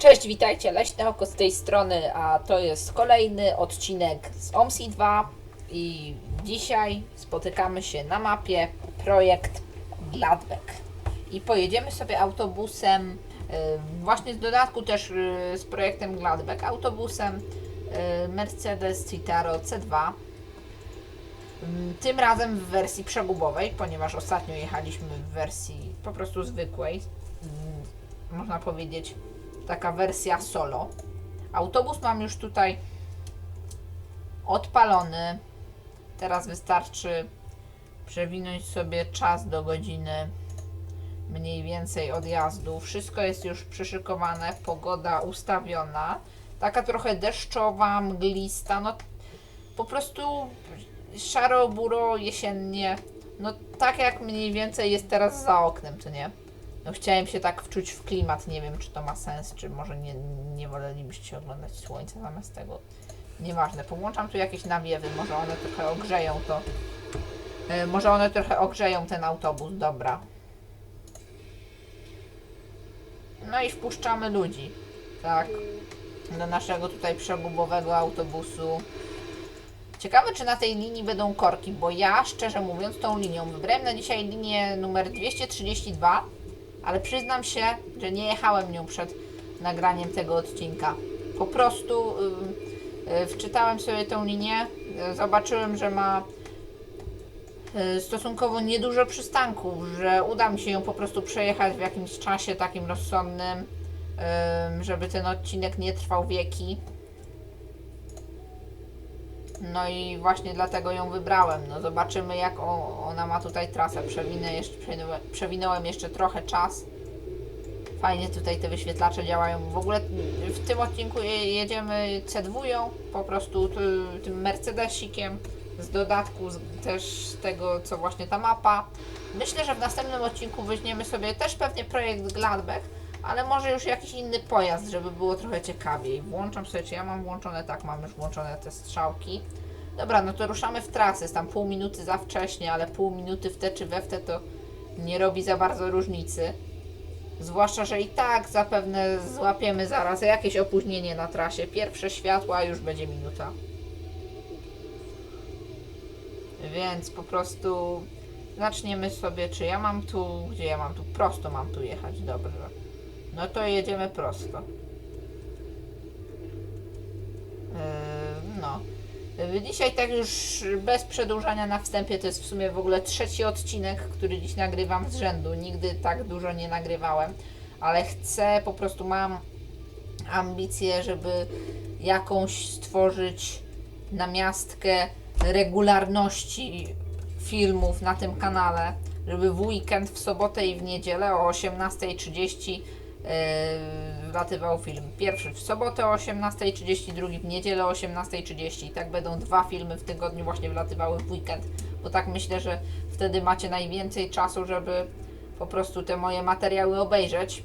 Cześć, witajcie, Leśne Oko z tej strony, a to jest kolejny odcinek z OMSI 2 i dzisiaj spotykamy się na mapie projekt Gladbeck i pojedziemy sobie autobusem, y, właśnie z dodatku też y, z projektem Gladbeck, autobusem y, Mercedes Citaro C2 Mm, tym razem w wersji przegubowej, ponieważ ostatnio jechaliśmy w wersji po prostu zwykłej. Można powiedzieć, taka wersja solo. Autobus mam już tutaj odpalony. Teraz wystarczy przewinąć sobie czas do godziny mniej więcej odjazdu. Wszystko jest już przyszykowane, pogoda ustawiona. Taka trochę deszczowa, mglista, no po prostu szaro, buro, jesiennie. No tak jak mniej więcej jest teraz za oknem, to nie? No chciałem się tak wczuć w klimat, nie wiem czy to ma sens, czy może nie, nie wolelibyście oglądać słońca zamiast tego. Nieważne, połączam tu jakieś nawiewy, może one trochę ogrzeją to. E, może one trochę ogrzeją ten autobus, dobra. No i wpuszczamy ludzi, tak, do naszego tutaj przegubowego autobusu. Ciekawe, czy na tej linii będą korki, bo ja, szczerze mówiąc, tą linią wybrałem na dzisiaj linię numer 232, ale przyznam się, że nie jechałem nią przed nagraniem tego odcinka. Po prostu y, y, wczytałem sobie tą linię, y, zobaczyłem, że ma stosunkowo niedużo przystanków, że uda mi się ją po prostu przejechać w jakimś czasie takim rozsądnym, y, żeby ten odcinek nie trwał wieki. No i właśnie dlatego ją wybrałem. No zobaczymy jak o, ona ma tutaj trasę. Przewinę jeszcze, przewinąłem, jeszcze trochę czas. Fajnie tutaj te wyświetlacze działają. W ogóle w tym odcinku je- jedziemy C2, po prostu ty- tym Mercedesikiem. Z dodatku z, też z tego, co właśnie ta mapa. Myślę, że w następnym odcinku weźmiemy sobie też pewnie projekt Gladbeck, ale może już jakiś inny pojazd, żeby było trochę ciekawiej. Włączam czy ja mam włączone? Tak, mam już włączone te strzałki. Dobra, no to ruszamy w trasę. Jest tam pół minuty za wcześnie, ale pół minuty w te czy we w te to nie robi za bardzo różnicy. Zwłaszcza, że i tak zapewne złapiemy zaraz jakieś opóźnienie na trasie. Pierwsze światła, a już będzie minuta. Więc po prostu zaczniemy sobie, czy ja mam tu, gdzie ja mam tu, prosto mam tu jechać, dobrze. No to jedziemy prosto. Yy, no. Dzisiaj tak już bez przedłużania na wstępie, to jest w sumie w ogóle trzeci odcinek, który dziś nagrywam z rzędu. Nigdy tak dużo nie nagrywałem, ale chcę, po prostu mam ambicje, żeby jakąś stworzyć namiastkę regularności filmów na tym kanale, żeby w weekend, w sobotę i w niedzielę o 18.30 yy, wlatywał film. Pierwszy w sobotę o 18.30, drugi w niedzielę o 18.30 i tak będą dwa filmy w tygodniu właśnie wlatywały w weekend, bo tak myślę, że wtedy macie najwięcej czasu, żeby po prostu te moje materiały obejrzeć.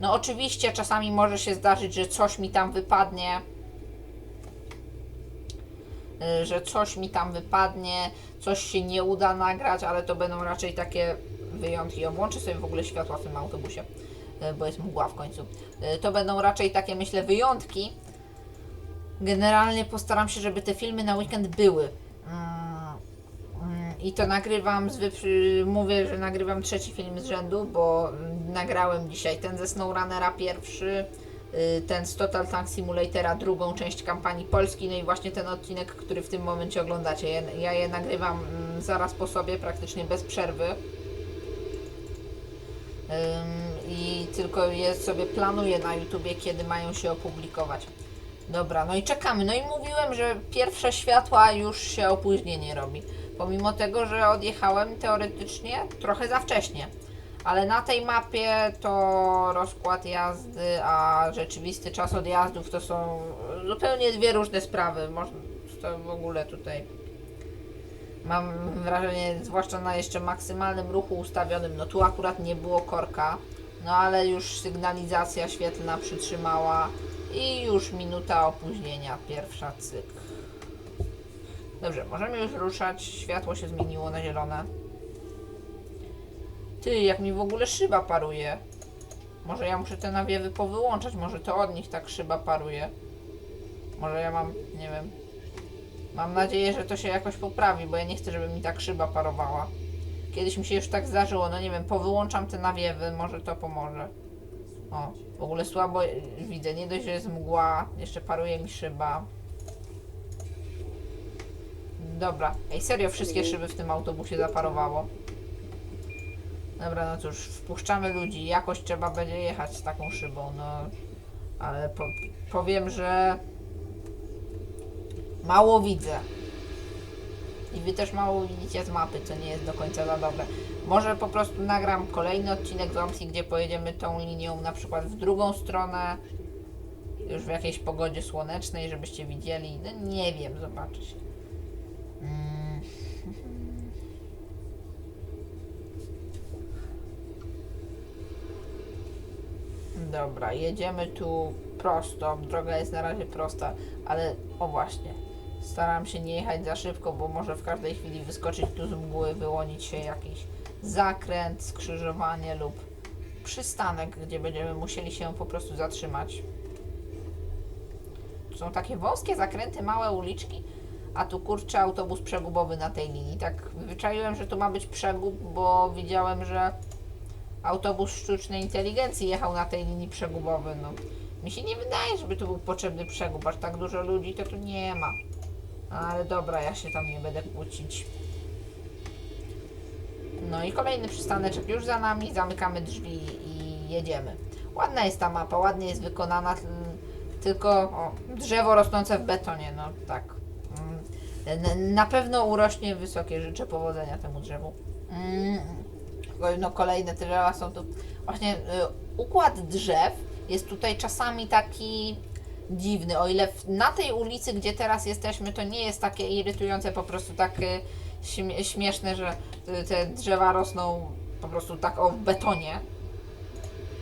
No oczywiście czasami może się zdarzyć, że coś mi tam wypadnie, y, że coś mi tam wypadnie, coś się nie uda nagrać, ale to będą raczej takie wyjątki. O, włączę sobie w ogóle światła w tym autobusie, bo jest mgła w końcu. Y, To będą raczej takie, myślę, wyjątki. Generalnie postaram się, żeby te filmy na weekend były. Mm, mm, I to nagrywam, z mówię, że nagrywam trzeci film z rzędu, bo mm, nagrałem dzisiaj ten ze SnowRunnera pierwszy, y, ten z Total Tank Simulatora drugą część kampanii Polski, no i właśnie ten odcinek, który w tym momencie oglądacie. Ja, je nagrywam zaraz po sobie, praktycznie bez przerwy. I tylko je sobie planuję na YouTubie, kiedy mają się opublikować. Dobra, no i czekamy. No i mówiłem, że pierwsze światła już się opóźnienie robi. Pomimo tego, że odjechałem teoretycznie trochę za wcześnie. Ale na tej mapie to rozkład jazdy, a rzeczywisty czas odjazdów to są zupełnie dwie różne sprawy. Można to w ogóle tutaj mam wrażenie, zwłaszcza na jeszcze maksymalnym ruchu ustawionym, no tu akurat nie było korka, no ale już sygnalizacja świetlna przytrzymała i już minuta opóźnienia, pierwsza cyk. Dobrze, możemy już ruszać, światło się zmieniło na zielone. Ty, jak mi w ogóle szyba paruje. Może ja muszę te nawiewy powyłączać, może to od nich tak szyba paruje. Może ja mam, nie wiem. Mam nadzieję, że to się jakoś poprawi, bo ja nie chcę, żeby mi tak szyba parowała. Kiedyś mi się już tak zdarzyło, no nie wiem, powyłączam te nawiewy, może to pomoże. O, w ogóle słabo widzę, nie dość, że jest mgła, jeszcze paruje mi szyba. Dobra, ej serio, wszystkie szyby w tym autobusie zaparowało. Dobra, no cóż, wpuszczamy ludzi, jakoś trzeba będzie jechać z taką szybą, no. Ale po, powiem, że mało widzę. I wy też mało widzicie z mapy, co nie jest do końca za dobre. Może po prostu nagram kolejny odcinek z opcji, gdzie pojedziemy tą linią na przykład w drugą stronę, już w jakiejś pogodzie słonecznej, żebyście widzieli. No nie wiem, zobaczy się. Mm. Dobra, jedziemy tu prosto. Droga jest na razie prosta, ale o właśnie. Staram się nie jechać za szybko, bo może w każdej chwili wyskoczyć tu z mgły, wyłonić się jakiś zakręt, skrzyżowanie lub przystanek, gdzie będziemy musieli się po prostu zatrzymać. Tu są takie wąskie zakręty, małe uliczki, a tu kurczę autobus przegubowy na tej linii. Tak wyczaiłem, że to ma być przegub, bo widziałem, że autobus sztucznej inteligencji jechał na tej linii przegubowej. No. Mi się nie wydaje, żeby tu był potrzebny przegub, aż tak dużo ludzi to tu nie ma. Ale dobra, ja się tam nie będę kłócić. No i kolejny przystaneczek już za nami, zamykamy drzwi i jedziemy. Ładna jest ta mapa, ładnie jest wykonana, tylko o, drzewo rosnące w betonie, no tak. Mm, Na pewno urośnie wysokie, życzę powodzenia temu drzewu. Mm, No kolejne drzewa są tu. Właśnie y, układ drzew jest tutaj czasami taki dziwny. O ile na tej ulicy, gdzie teraz jesteśmy, to nie jest takie irytujące, po prostu tak śmie- śmieszne, że y, te drzewa rosną po prostu tak o w betonie.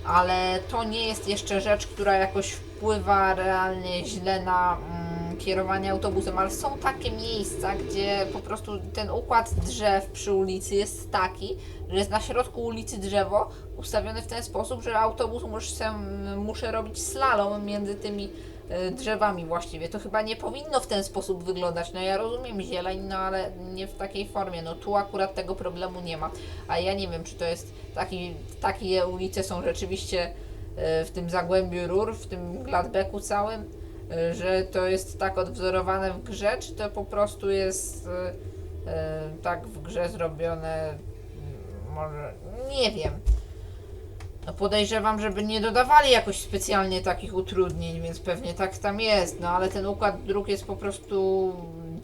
Ale to nie jest jeszcze rzecz, która jakoś wpływa realnie źle na mm, kierowanie autobusem, ale są takie miejsca, gdzie po prostu ten układ drzew przy ulicy jest taki, że jest na środku ulicy drzewo ustawione w ten sposób, że autobus muszę, muszę robić slalom między tymi drzewami właściwie. To chyba nie powinno w ten sposób wyglądać. No ja rozumiem zieleń, no ale nie w takiej formie. No tu akurat tego problemu nie ma. A ja nie wiem, czy to jest taki, takie ulice są rzeczywiście e, w tym zagłębiu rur, w tym Gladbecku całym, e, że to jest tak odwzorowane w grze, czy to po prostu jest e, e, tak w grze zrobione, mm, może, nie wiem. No podejrzewam, żeby nie dodawali jakoś specjalnie takich utrudnień, więc pewnie tak tam jest, no ale ten układ dróg jest po prostu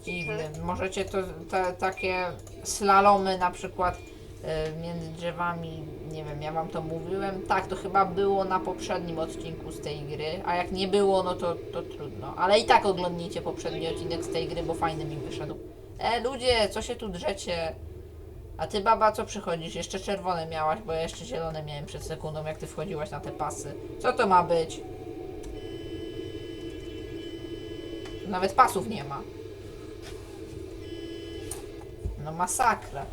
dziwny. Możecie to te, takie slalomy na przykład e, między drzewami, nie wiem, ja wam to mówiłem. Tak, to chyba było na poprzednim odcinku z tej gry, a jak nie było, no to, to trudno. Ale i tak oglądnijcie poprzedni odcinek z tej gry, bo fajny mi wyszedł. E, ludzie, co się tu drzecie? A ty baba co przychodzisz? Jeszcze czerwone miałaś, bo ja jeszcze zielone miałem przed sekundą, jak ty wchodziłaś na te pasy. Co to ma być? Nawet pasów nie ma. No masakra.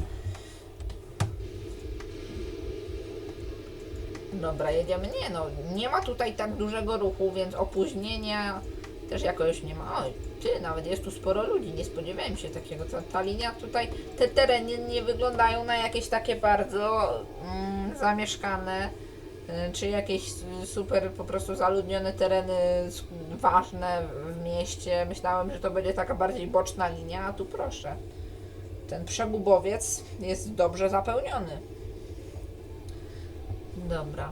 Dobra, jedziemy. Nie no, nie ma tutaj tak dużego ruchu, więc opóźnienia też jakoś nie ma. Oj, ty, nawet jest tu sporo ludzi, nie spodziewałem się takiego. Ta, ta linia tutaj, te tereny nie wyglądają na jakieś takie bardzo mm, zamieszkane, y, czy jakieś super po prostu zaludnione tereny ważne w mieście. Myślałem, że to będzie taka bardziej boczna linia, a tu proszę. Ten przegubowiec jest dobrze zapełniony. Dobra.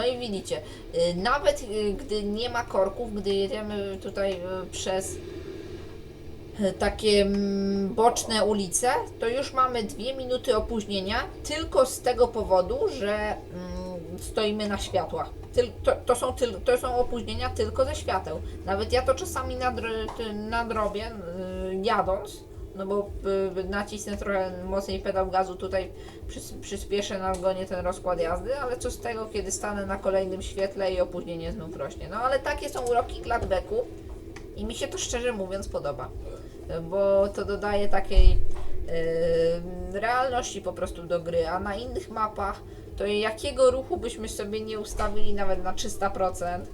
No i widzicie, y, nawet y, gdy nie ma korków, gdy jedziemy tutaj y, przez takie mm, boczne ulice, to już mamy dwie minuty opóźnienia, tylko z tego powodu, że mm, stoimy na światłach. To, to, są to są opóźnienia tylko ze świateł. Nawet ja to czasami nadr, nadrobię jadąc, no bo y, nacisnę trochę mocniej pedał gazu tutaj, przys, przyspieszę na ogonie ten rozkład jazdy, ale co z tego, kiedy stanę na kolejnym świetle i opóźnienie znów rośnie. No ale takie są uroki Gladbecku i mi się to szczerze mówiąc podoba, bo to dodaje takiej yy, realności po prostu do gry, a na innych mapach to jakiego ruchu byśmy sobie nie ustawili nawet na 300%, yy,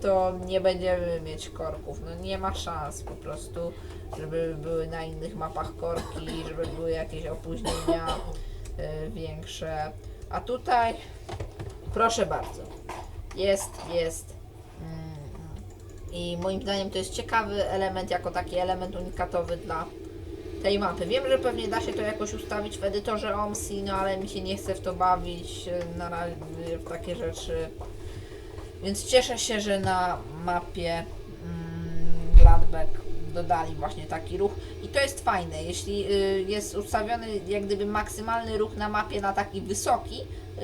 to nie będziemy mieć korków. No nie ma szans po prostu, żeby były na innych mapach korki, żeby były jakieś opóźnienia yy, większe. A tutaj, proszę bardzo, jest, jest. Mm, I moim zdaniem to jest ciekawy element, jako taki element unikatowy dla tej mapy. Wiem, że pewnie da się to jakoś ustawić w edytorze OMSI, no ale mi się nie chce w to bawić e, na razie w takie rzeczy. Więc cieszę się, że na mapie mm, Gladbeck dodali właśnie taki ruch. I to jest fajne, jeśli y, jest ustawiony jak gdyby maksymalny ruch na mapie na taki wysoki,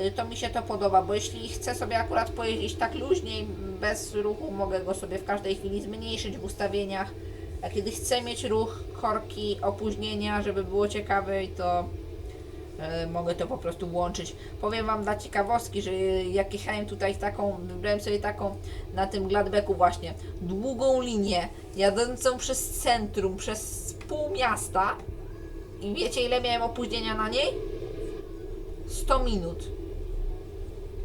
y, to mi się to podoba, bo jeśli chcę sobie akurat pojeździć tak luźniej, bez ruchu, mogę go sobie w każdej chwili zmniejszyć w ustawieniach, a kiedy chcę mieć ruch, korki, opóźnienia, żeby było ciekawe, to mogę to po prostu włączyć. Powiem Wam dla ciekawostki, że jak jechałem tutaj taką, wybrałem sobie taką na tym Gladbecku właśnie długą linię jadącą przez centrum, przez pół miasta i wiecie ile miałem opóźnienia na niej? 100 minut.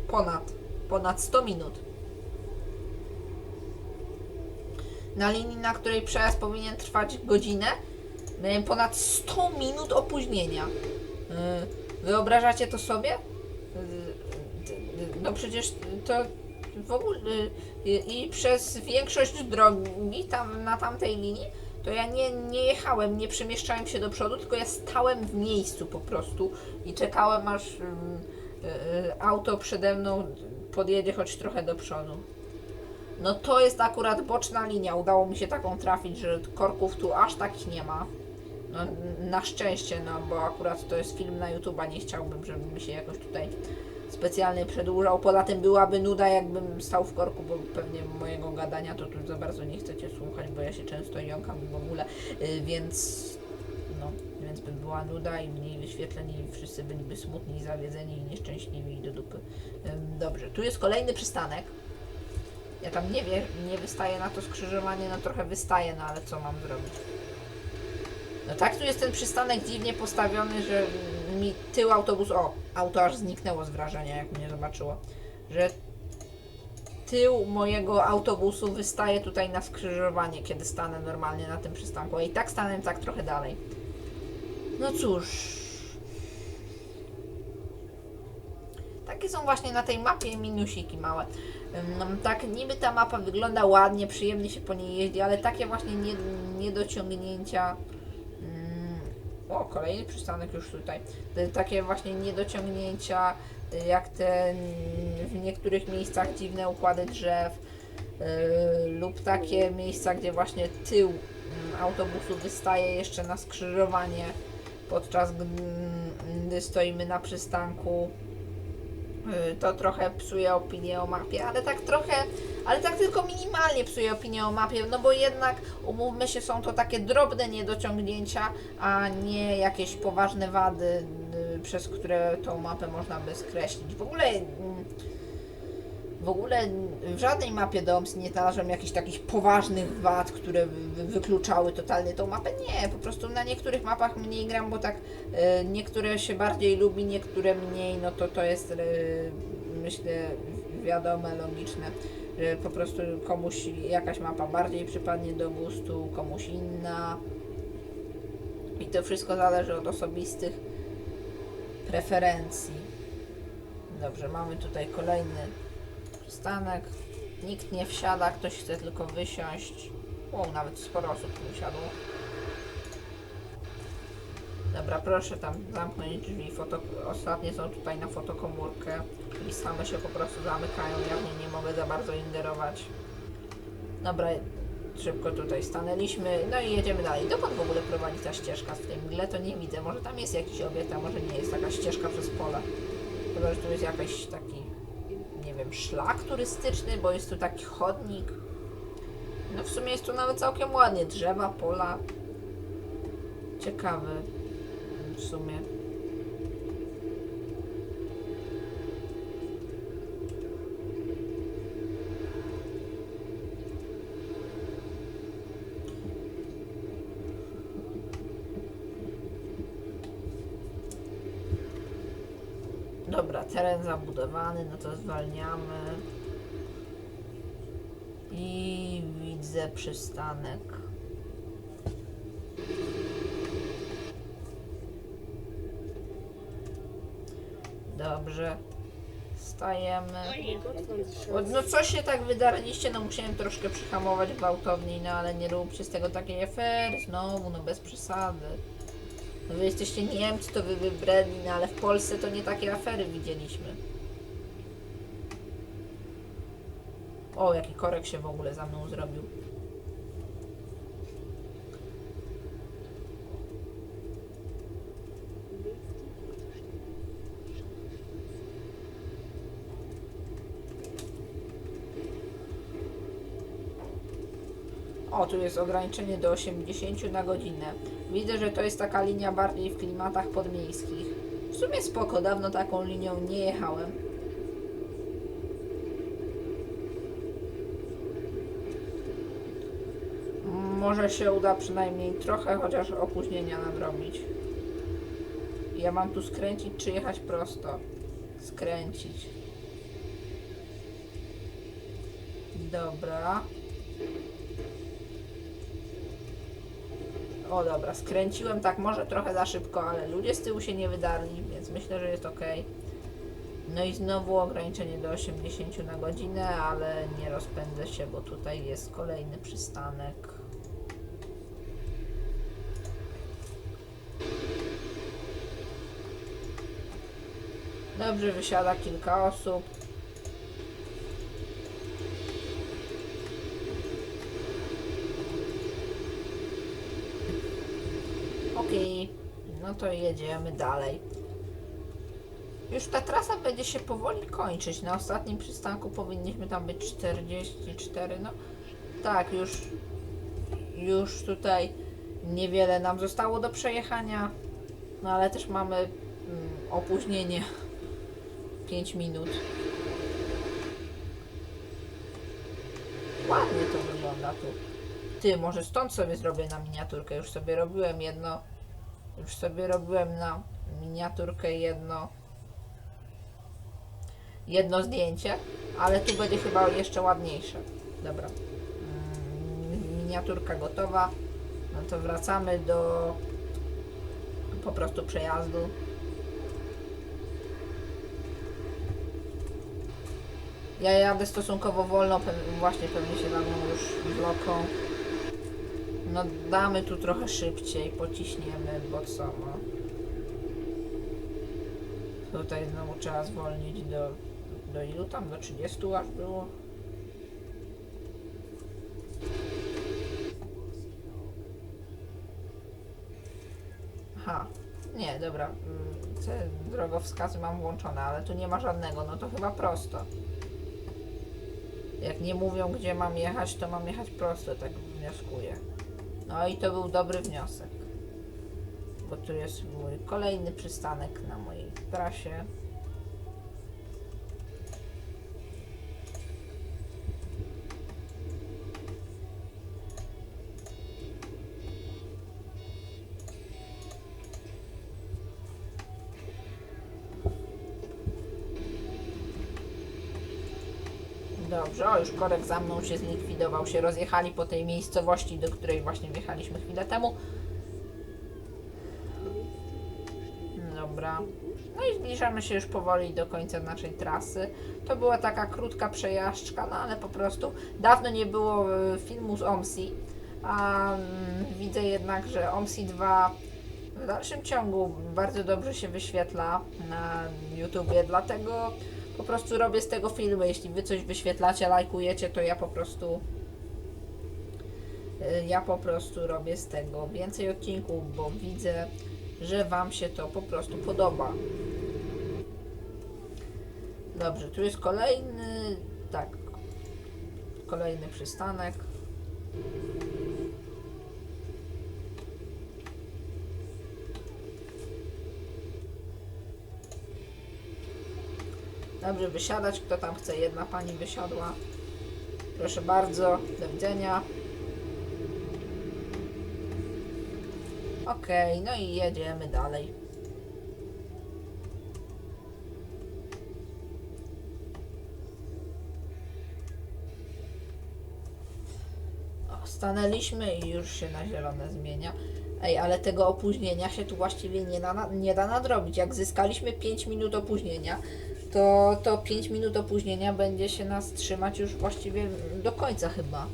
Ponad. Ponad 100 minut. Na linii, na której przejazd powinien trwać godzinę, miałem ponad 100 minut opóźnienia. Yy, Wyobrażacie to sobie? Yy, No przecież to w ogóle yy, i przez większość drogi tam na tamtej linii to ja nie, nie jechałem, nie przemieszczałem się do przodu, tylko ja stałem w miejscu po prostu i czekałem aż yy, auto przede mną podjedzie choć trochę do przodu. No to jest akurat boczna linia. Udało mi się taką trafić, że korków tu aż takich nie ma. No, na szczęście, no bo akurat to jest film na YouTube'a, nie chciałbym, żeby mi się jakoś tutaj specjalnie przedłużał. Poza tym byłaby nuda, jakbym stał w korku, bo pewnie mojego gadania to tu za bardzo nie chcecie słuchać, bo ja się często jąkam w ogóle, yy, więc no, więc by była nuda i mniej wyświetleń i wszyscy byliby smutni, zawiedzeni i nieszczęśliwi i do dupy. Dobrze, tu jest kolejny przystanek. Ja tam nie wiem, nie wystaje na to skrzyżowanie, no trochę wystaje, no ale co mam zrobić? No tak, tu jest ten przystanek dziwnie postawiony, że mi tył autobusu, o, auto aż zniknęło z wrażenia, jak mnie zobaczyło, że tył mojego autobusu wystaje tutaj na skrzyżowanie, kiedy stanę normalnie na tym przystanku, a i tak stanę tak trochę dalej. No cóż, Takie są właśnie na tej mapie minusiki małe. Tak niby ta mapa wygląda ładnie, przyjemnie się po niej jeździ, ale takie właśnie nie, niedociągnięcia. Mm, o, kolejny przystanek już tutaj. Takie właśnie niedociągnięcia, y, jak te mm, w niektórych miejscach dziwne układy drzew. y, lub takie miejsca, gdzie właśnie tył mm, autobusu wystaje jeszcze na skrzyżowanie, podczas gdy, gdy stoimy na przystanku. Y, to trochę psuje opinię o mapie, ale tak trochę, ale tak tylko minimalnie psuje opinię o mapie, no bo jednak umówmy się, są to takie drobne niedociągnięcia, a nie jakieś poważne wady, y, przez które tą mapę można by skreślić. W ogóle mm, w ogóle w żadnej mapie DOMS nie znalazłem jakichś takich poważnych wad, które wy- wykluczały totalnie tą mapę. Nie, po prostu na niektórych mapach mniej gram, bo tak e, niektóre się bardziej lubi, niektóre mniej, no to to jest e, myślę wiadome, logiczne, że po prostu komuś jakaś mapa bardziej przypadnie do gustu, komuś inna. I to wszystko zależy od osobistych preferencji. Dobrze, mamy tutaj kolejny przystanek. Nikt nie wsiada, ktoś chce tylko wysiąść. O, nawet sporo osób tu wysiadło. Dobra, proszę tam zamknąć drzwi. Foto... Ostatnie są tutaj na fotokomórkę i same się po prostu zamykają. Ja w nie nie mogę za bardzo ingerować. Dobra, szybko tutaj stanęliśmy. No i jedziemy dalej. Dokąd w ogóle prowadzi ta ścieżka w tej mgle? To nie widzę. Może tam jest jakiś obiekt, a może nie jest taka ścieżka przez pole. Chyba, że tu jest jakiś taki nie wiem, szlak turystyczny, bo jest tu taki chodnik. No w sumie jest tu nawet całkiem ładnie. Drzewa, pola. Ciekawy w sumie. Dobra, teren zabudowany, no to zwalniamy. I widzę przystanek. Dobrze. Stajemy. O, No co się tak wydarliście? No musiałem troszkę przyhamować gwałtowniej, no ale nie róbcie z tego takiej afery znowu, no bez przesady. No wy jesteście Niemcy, to wy wybredni, no ale w Polsce to nie takie afery widzieliśmy. O, jaki korek się w ogóle za mną zrobił. O, tu jest ograniczenie do 80 na godzinę. Widzę, że to jest taka linia bardziej w klimatach podmiejskich. W sumie spoko, dawno taką linią nie jechałem. Może się uda przynajmniej trochę chociaż opóźnienia nadrobić. Ja mam tu skręcić czy jechać prosto? Skręcić. Dobra. O dobra, skręciłem tak może trochę za szybko, ale ludzie z tyłu się nie wydarli, więc myślę, że jest ok. No i znowu ograniczenie do 80 na godzinę, ale nie rozpędzę się, bo tutaj jest kolejny przystanek. Dobrze, wysiada kilka osób. Okej, no to jedziemy dalej. Już ta trasa będzie się powoli kończyć. Na ostatnim przystanku powinniśmy tam być 44. No tak, już, już tutaj niewiele nam zostało do przejechania. No ale też mamy mm, opóźnienie 5 minut. Ładnie to wygląda tu. Ty, może stąd sobie zrobię na miniaturkę. Już sobie robiłem jedno. Już sobie robiłem na miniaturkę jedno. Jedno zdjęcie, ale tu będzie chyba jeszcze ładniejsze. Dobra. Mm, Miniaturka gotowa. No to wracamy do po prostu przejazdu. Ja jadę stosunkowo wolno, właśnie pewnie się mną już bloką. No damy tu trochę szybciej, pociśniemy, bo co no. Tutaj znowu trzeba zwolnić do, do ilu tam? Do 30 aż było? Aha, nie, dobra. mm, Te drogowskazy mam włączone, ale tu nie ma żadnego, no to chyba prosto. Jak nie mówią, gdzie mam jechać, to mam jechać prosto, tak wnioskuję. No i to był dobry wniosek. Bo tu jest mój kolejny przystanek na mojej trasie. Dobrze, o już korek za mną się zlikwidował, się rozjechali po tej miejscowości, do której właśnie wjechaliśmy chwilę temu. Dobra. No i zbliżamy się już powoli do końca naszej trasy. To była taka krótka przejażdżka, no ale po prostu dawno nie było e, filmu z OMSI, a mm, widzę jednak, że OMSI 2 w dalszym ciągu bardzo dobrze się wyświetla na YouTubie, dlatego po prostu robię z tego filmy. Jeśli wy coś wyświetlacie, lajkujecie, to ja po prostu y, ja po prostu robię z tego więcej odcinków, bo widzę, że wam się to po prostu podoba. Dobrze, tu jest kolejny, tak, kolejny przystanek. Dobrze, wysiadać, kto tam chce. Jedna pani wysiadła. Proszę bardzo, do widzenia. Okej, okay, no i jedziemy dalej. O, stanęliśmy i już się na zielone zmienia. Ej, ale tego opóźnienia się tu właściwie nie, na, nie da nadrobić. Jak zyskaliśmy 5 minut opóźnienia, to, to 5 minut opóźnienia będzie się nas trzymać już właściwie do końca chyba.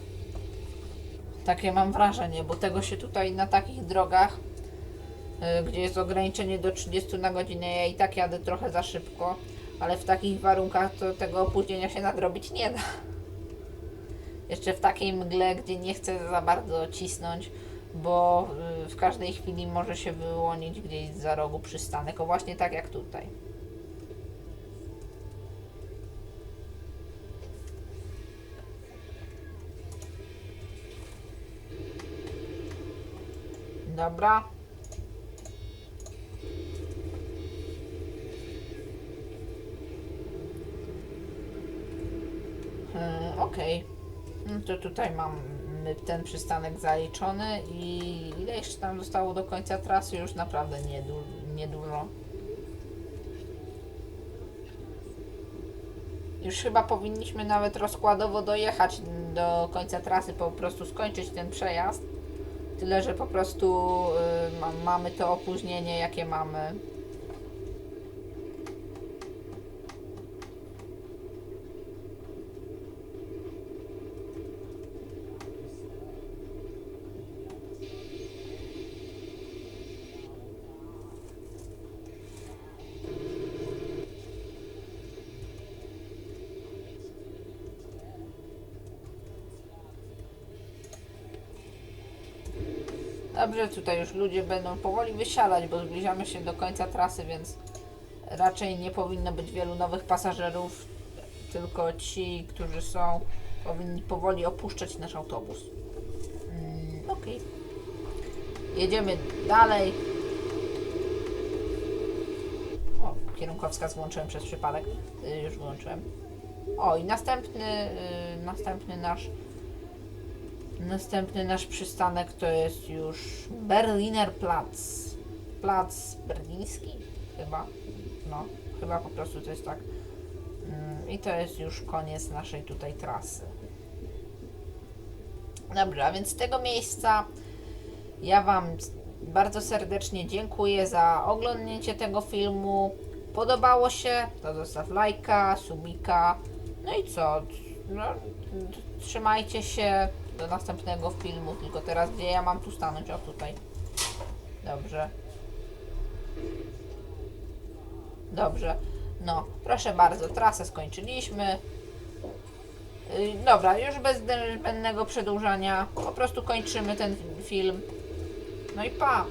Takie mam wrażenie, bo tego się tutaj na takich drogach, y, gdzie jest ograniczenie do 30 na godzinę, ja i tak jadę trochę za szybko, ale w takich warunkach to tego opóźnienia się nadrobić nie da. Jeszcze w takiej mgle, gdzie nie chcę za bardzo cisnąć, bo y, w każdej chwili może się wyłonić gdzieś za rogu przystanek, o właśnie tak jak tutaj. Dobra. E, Okej. No to tutaj mamy ten przystanek zaliczony i ile jeszcze tam zostało do końca trasy? Już naprawdę niedu- niedużo. Już chyba powinniśmy nawet rozkładowo dojechać do końca trasy, po prostu skończyć ten przejazd. Tyle, że po prostu y, ma, mamy to opóźnienie, jakie mamy. Dobrze, tutaj już ludzie będą powoli wysiadać, bo zbliżamy się do końca trasy, więc raczej nie powinno być wielu nowych pasażerów, tylko ci, którzy są, powinni powoli opuszczać nasz autobus. Mm, Okej. Jedziemy dalej. O, kierunkowskaz włączyłem przez przypadek. Y, już włączyłem. O, i następny, y, następny nasz Następny nasz przystanek to jest już Berliner Platz. Plac berliński? Chyba. No, chyba po prostu to jest tak. Mm, I to jest już koniec naszej tutaj trasy. Dobrze, a więc z tego miejsca ja Wam bardzo serdecznie dziękuję za oglądnięcie tego filmu. Podobało się? To zostaw lajka, subika. No i co? No, trzymajcie się do następnego filmu. Tylko teraz gdzie ja mam tu stanąć? O tutaj. Dobrze. Dobrze. No, proszę bardzo, trasę skończyliśmy. Yy, Dobra, już bez zbędnego przedłużania. Po prostu kończymy ten film. No i pa!